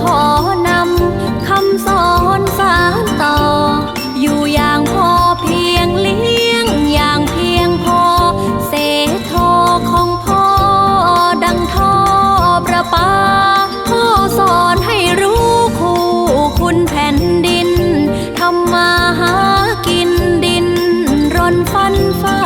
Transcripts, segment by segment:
ขอนำคำสอนสารต่อ อยู่อย่างพอเพียงเลี้ยงอย่างเพียงพอ เสทอของพ่อดังท่อประปา พ่อสอนให้รู้คู่คุณแผ่นดินทำมาหากินดินรนฟันฝ่า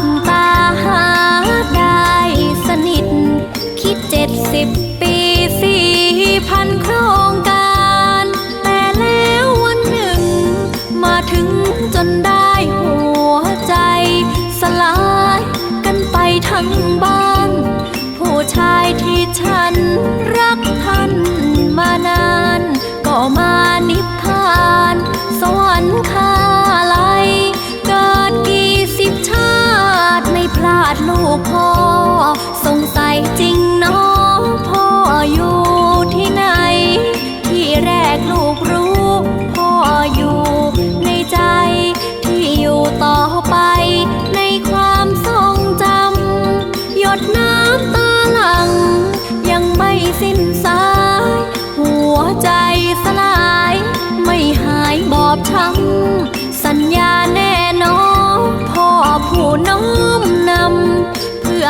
ตั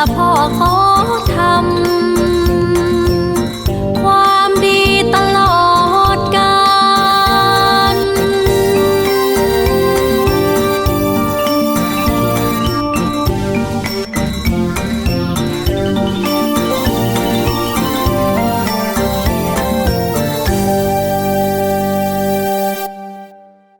พ่อผู้น้อมนำ เพื่อพ่อขอทำ